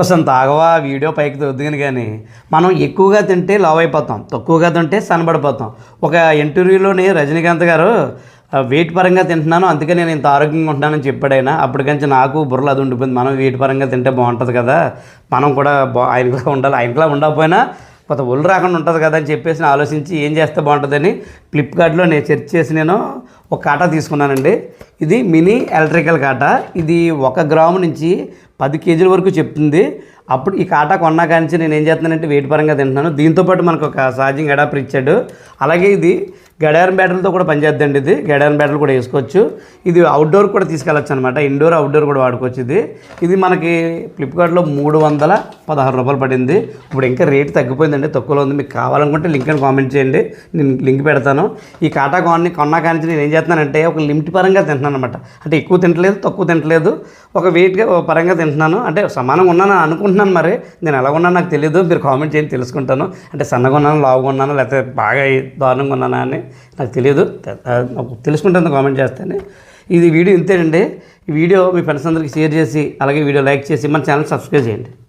కొంచెం తాగవా? వీడియో పైకి తొద్దుగని కానీ మనం ఎక్కువగా తింటే లావ్ అయిపోతాం తక్కువగా తింటే సన్నబడిపోతాం. ఒక ఇంటర్వ్యూలోని రజనీకాంత్ గారు వెయిట్ పరంగా తింటున్నాను అందుకే నేను ఇంత ఆరోగ్యంగా ఉంటున్నానని చెప్పాడైనా అప్పటికంచి నాకు బుర్రలు అది ఉండిపోయింది మనం వెయిట్ పరంగా తింటే బాగుంటుంది కదా మనం కూడా బా ఆయనకులా ఉండాలి ఆయనకులా ఉండకపోయినా కొంత ఒళ్ళు రాకుండా ఉంటుంది కదా అని చెప్పేసి నేను ఆలోచించి ఏం చేస్తే బాగుంటుందని ఫ్లిప్కార్ట్లో నేను సెర్చ్ చేసి నేను ఒక కాటా తీసుకున్నానండి. ఇది మినీ ఎలక్ట్రికల్ కాటా. ఇది ఒక గ్రాము నుంచి పది కేజీల వరకు చెప్తుంది. అప్పుడు ఈ కాటా కొన్నా కానించి నేను ఏం చేస్తున్నానంటే వెయిట్ పరంగా తింటున్నాను. దీంతోపాటు మనకు ఒక ఛార్జింగ్ అడాప్టర్ ఇచ్చాడు. అలాగే ఇది గడియారం బ్యాటరీలతో కూడా పనిచేద్దండి ఇది. గడియారం బ్యాటరీలు కూడా వేసుకోవచ్చు. ఇది అవుట్డోర్ కూడా తీసుకెళ్ళచ్చు అనమాట ఇండోర్ అవుట్డోర్ కూడా వాడుకోవచ్చు ఇది. ఇది మనకి ఫ్లిప్కార్ట్లో మూడు వందల పదహారు రూపాయలు పడింది. ఇప్పుడు ఇంకా రేట్ తగ్గిపోయిందండి. తక్కువలో ఉంది. మీకు కావాలనుకుంటే లింక్ అని కామెంట్ చేయండి. నేను లింక్ పెడతాను. ఈ కాటా కాన్ని కొన్నా కానించి నేను ఏం చేస్తున్నానంటే ఒక లిమిట్ పరంగా తింటున్నాను అనమాట అంటే ఎక్కువ తింటలేదు తక్కువ తింటలేదు. ఒక వెయిట్గా పరంగా తింటున్నాను. అంటే సమానంగా ఉన్నాను అనుకుంటున్నాను మరి. నేను ఎలా ఉన్నాను నాకు తెలియదు మీరు కామెంట్ చేయండి తెలుసుకుంటాను. అంటే సన్నగా ఉన్నాను లావుగా ఉన్నాను లేకపోతే బాగా దారుణంగా ఉన్నానా అని నాకు తెలియదు తెలుసుకుంటాను కామెంట్ చేస్తాను. ఇది వీడియో ఇంతేనండి. ఈ వీడియో మీ ఫ్రెండ్స్ అందరికీ షేర్ చేసి అలాగే వీడియో లైక్ చేసి మన ఛానల్ సబ్స్క్రైబ్ చేయండి.